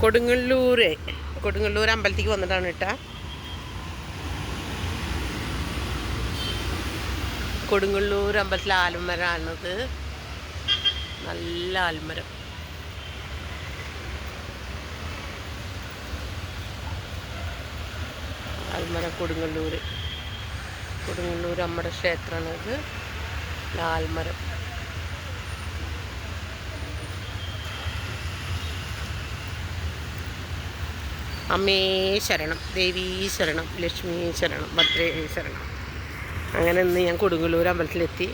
കൊടുങ്ങല്ലൂര്. കൊടുങ്ങല്ലൂർ അമ്പലത്തേക്ക് വന്നിട്ടാണ് ഇട്ട കൊടുങ്ങല്ലൂർ അമ്പലത്തിൽ ആൽമരമാണത് നല്ല ആൽമരം ആൽമരം കൊടുങ്ങല്ലൂർ കൊടുങ്ങല്ലൂർ അമ്മയുടെ ക്ഷേത്രമാണിത്. ആൽമരം അമ്മേ ശരണം ദേവീ ശരണം ലക്ഷ്മി ശരണം ഭദ്രേ ശരണം. അങ്ങനെ ഇന്ന് ഞാൻ കൊടുങ്ങല്ലൂർ അമ്പലത്തിലെത്തി.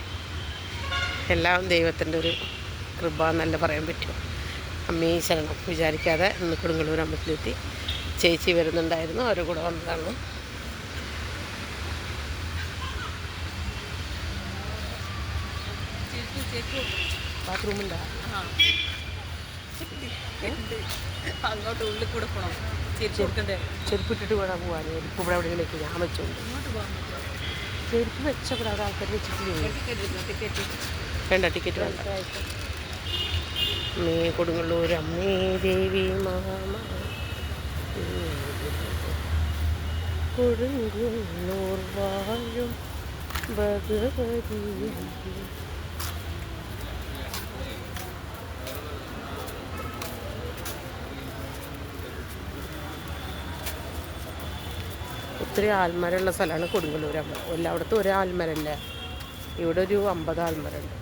എല്ലാം ദൈവത്തിന്റെ ഒരു കൃപ എന്നല്ല പറയാൻ പറ്റും. അമ്മേ ശരണം. വിചാരിക്കാതെ ഇന്ന് കൊടുങ്ങല്ലൂർ അമ്പലത്തിലെത്തി. ചേച്ചി വരുന്നുണ്ടായിരുന്നു അവരുടെ കൂടെ വന്നതാണ്. ബാത്റൂമുണ്ടോ അങ്ങോട്ട് ഉള്ളിൽ കൂടെ പോകണം തിരിച്ചു കൊടുക്കണ്ടേ ചെരുപ്പിട്ടിട്ട് വേണം പോകാൻ ചെരുപ്പ് ഇവിടെ എവിടെയെങ്കിലേക്ക് ഞാൻ വെച്ചോണ്ട്. ചെരുപ്പ് വെച്ചപ്പോൾ അവിടെ ആൾക്കാർ വെച്ചിട്ട് വേണ്ട ടിക്കറ്റ് വേണ്ട. അമ്മേ കൊടുങ്ങല്ലൂർ അമ്മേ ദേവി മാമ. കൊടുങ്ങല്ലൂർ വാഴും ഭഗവതി. ഒത്തിരി ആൽമരമുള്ള സ്ഥലമാണ് കൊടുങ്ങല്ലൂർ അമ്പലം എല്ലായിടത്തും ഒരു ആൽമരല്ലേ ഇവിടെ ഒരു അമ്പത് ആൽമരമുണ്ട്.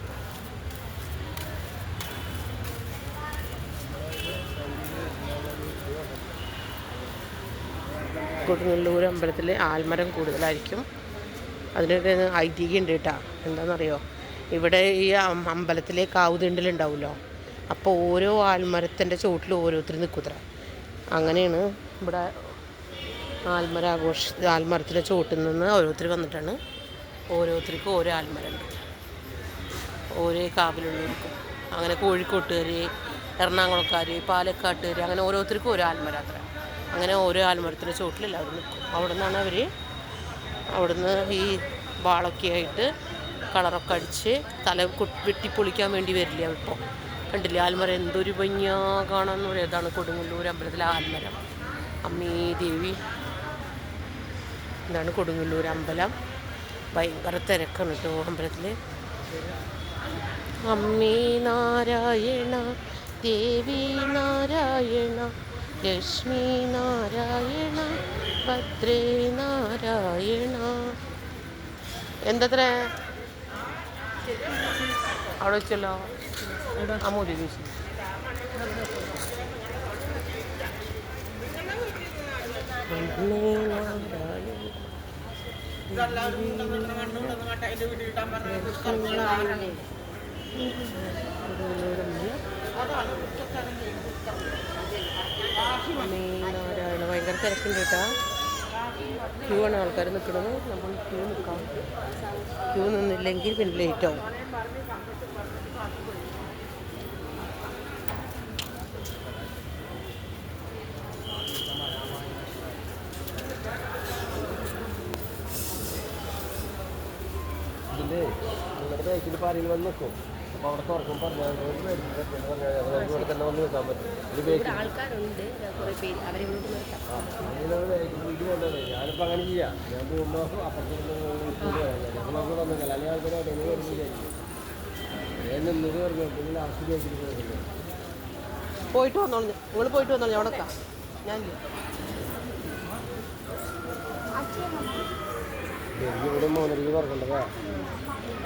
കൊടുങ്ങല്ലൂർ അമ്പലത്തിൽ ആൽമരം കൂടുതലായിരിക്കും. അതിനൊരു ഐതിഹ്യം ഉണ്ട് കേട്ടോ. എന്താണെന്നറിയോ? ഇവിടെ ഈ അമ്പലത്തിലെ കാവുതിണ്ടലുണ്ടാവുമല്ലോ അപ്പോൾ ഓരോ ആൽമരത്തിന്റെ ചുവട്ടിൽ ഓരോരുത്തർ നിൽക്കുത്ര അങ്ങനെയാണ് ഇവിടെ ആൽമര ആഘോഷ ആൽമരത്തിലെ ചുവട്ടിൽ നിന്ന് ഓരോരുത്തർ വന്നിട്ടാണ്. ഓരോരുത്തർക്കും ഓരോ ആൽമരമുണ്ട് ഓരോ കാവിലുള്ളവർക്കും. അങ്ങനെ കോഴിക്കോട്ടുകാർ എറണാകുളക്കാർ പാലക്കാട്ടുകാർ അങ്ങനെ ഓരോരുത്തർക്കും ഓരോ ആൽമര അത്ര. അങ്ങനെ ഓരോ ആൽമരത്തിന്റെ ചുവട്ടിൽ എല്ലാവരും നിൽക്കും. അവിടെ നിന്നാണ് അവർ അവിടുന്ന് ഈ വാളൊക്കെ ആയിട്ട് കളറൊക്കെ അടിച്ച് തല വെട്ടിപ്പൊളിക്കാൻ വേണ്ടി വരില്ല ഇപ്പോൾ കണ്ടില്ലേ? ആൽമര എന്തൊരു ഭംഗിയാ കാണാന്ന് പറയാം. ഇതാണ് കൊടുങ്ങല്ലൂർ അമ്പലത്തിലെ ആൽമരം. അമ്മേ ദേവി. ഇതാണ് കൊടുങ്ങല്ലൂർ അമ്പലം. ഭയങ്കര തിരക്കാണ് കേട്ടോ അമ്പലത്തിൽ അമ്മേ നാരായണ ദേവി നാരായണ ലക്ഷ്മി നാരായണ ഭദ്രേ നാരായണ. എന്തത്ര? അവിടെ വെച്ചല്ലോ. അമൂല്യ ചോദിച്ചു നാരായണ ഭയങ്കര തിരക്കുണ്ട് കേട്ടോ. ക്യൂ ആണ് ആൾക്കാർ നിൽക്കുന്നത് നമ്മൾ ക്യൂ നിൽക്കാം ക്യൂ നിന്നില്ലെങ്കിൽ പിന്നെ ലേറ്റ് ആവും. ഇതില്ലേ നിങ്ങളുടെ ബൈക്കിൽ പാരിയിൽ വന്ന് നിൽക്കും. അപ്പോൾ അവിടെ തുറക്കും പറഞ്ഞാൽ ഇവിടെ തന്നെ വന്ന് നിൽക്കാൻ പറ്റും. ഇത് ബൈക്കിൽ ആൾക്കാരുണ്ട് കുറേ പേര് അവരെ ഞാനിപ്പോൾ അങ്ങനെ ചെയ്യാം. ഞാൻ പോകുമ്പോൾ അപ്പുറത്തേക്ക് ഞങ്ങൾ നമുക്ക് വന്നില്ല അല്ലെങ്കിൽ ആൾക്കാർ അവിടെ നിന്ന് വരുന്നില്ല ഞാൻ നിന്നത് പറഞ്ഞു പിന്നെ ലാസ്റ്റ് ബൈക്കിൽ പോകുന്നില്ല പോയിട്ട് വന്നോളൂ. നിങ്ങൾ പോയിട്ട് വന്നോളൂ. ഞാൻ അവിടെ നിൽക്കാം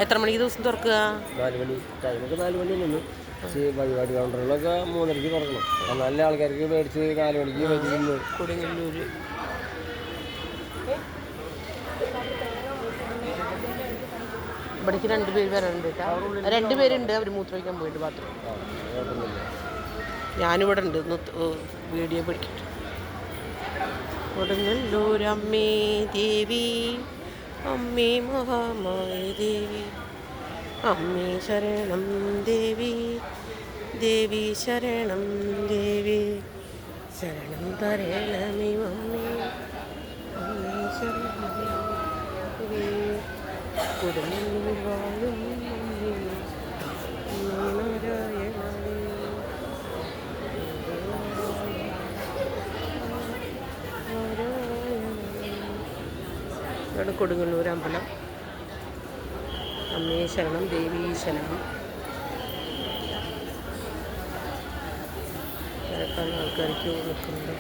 എത്ര മണിക്ക് ദിവസം തുറക്കുക? നാല് മണി ടൈമൊക്കെ നാല് മണി നിന്ന് പക്ഷേ വഴിപാട് കൗണ്ടറുകളൊക്കെ മൂന്നരയ്ക്ക് തുറക്കണം. നല്ല ആൾക്കാർക്ക് മേടിച്ച് നാല് മണിക്ക് വരുന്നു കൊടുങ്ങല്ലൂര്. ഇവിടേക്ക് രണ്ട് പേര് വരാനുണ്ട് കേട്ടോ. രണ്ട് പേരുണ്ട്. അവർ മൂത്രമൊഴിക്കാൻ പോയിട്ട് ബാത്റൂം ഞാനിവിടെ ഉണ്ട്. വീഡിയോ പിടിക്കട്ടെ കൊടുങ്ങല്ലൂരമ്മേ ദേവി. അമ്മേ മഹാമായ ദേവി അമ്മേ ശരണം ദേവി. ദേവി ശരണം ദേവി. ശരണം തരണമേ അമ്മേ. അമ്മേ ശരണം കൊടുങ്ങല്ലൂർ വാഴും നാരായണ ഇതാണ് കൊടുങ്ങല്ലൂർ അമ്പലം. അമ്മേ ശരണം ദേവീ ശരണം. ആൾക്കാർക്ക് ആൾക്കാർ നിൽക്കുന്നുണ്ട്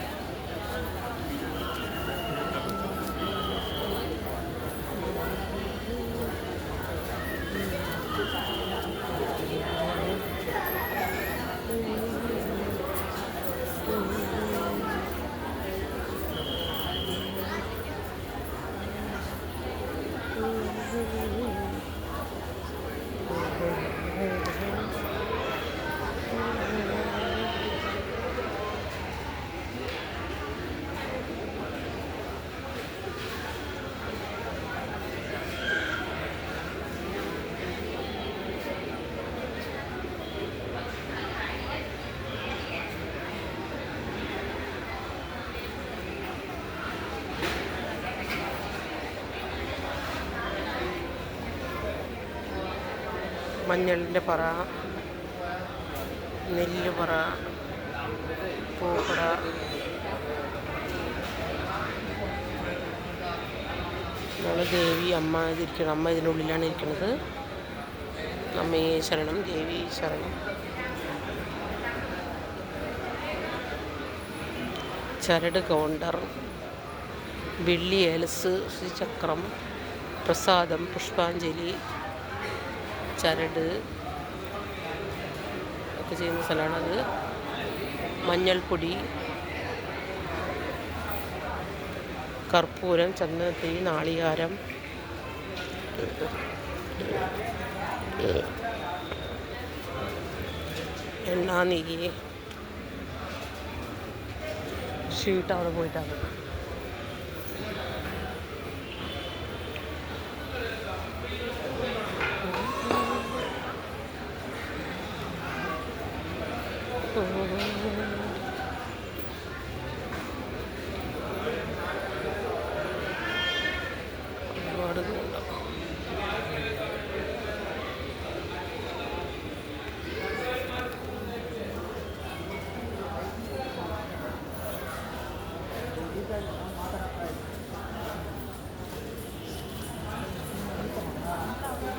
Ooh. മഞ്ഞളിന്റെ പറ നെല്ല് പറ പൂപ്പട. നമ്മൾ ദേവി അമ്മ ഇതിരിക്കണം അമ്മ ഇതിനുള്ളിലാണ് ഇരിക്കുന്നത് അമ്മയെ ശരണം ദേവി ശരണം. ചരട് കൗണ്ടർ വെള്ളി ഏലസ് ശ്രീചക്രം പ്രസാദം പുഷ്പാഞ്ജലി. ചരട് ഒക്കെ ചെയ്യുന്ന സ്ഥലമാണത്. മഞ്ഞൾപ്പൊടി കർപ്പൂരം ചന്ദനത്തി നാളികാരം എണ്ണ ഷീട്ട് അവിടെ പോയിട്ടാണ്.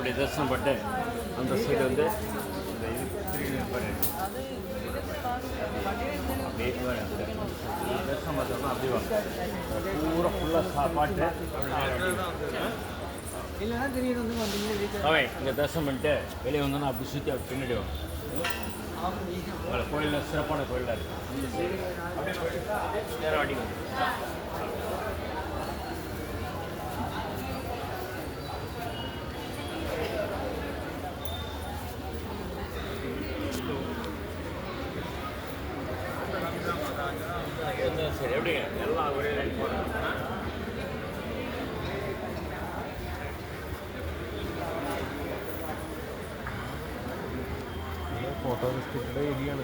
அப்படி தரிசனம் பட்டு அந்த சைடு வந்து இந்த பூரா ஃபுல்லாக சாப்பாட்டு இல்லைன்னா இங்கே தரிசனம் பண்ணிட்டு வெளியே வந்தோன்னா அப்படி சுற்றி அப்படி பின்னாடி வாங்க கோயிலில் சிறப்பான கோயிலா இருக்கு. അത് ഏരിയയാണ്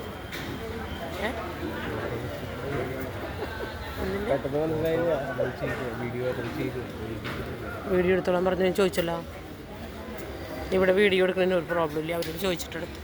വീഡിയോ എടുത്തോളാൻ പറഞ്ഞു ഞാൻ ചോദിച്ചല്ലോ. ഇവിടെ വീഡിയോ എടുക്കുന്നതിന് ഒരു പ്രോബ്ലം ഇല്ല. അവരോട് ചോദിച്ചിട്ടെടുത്തു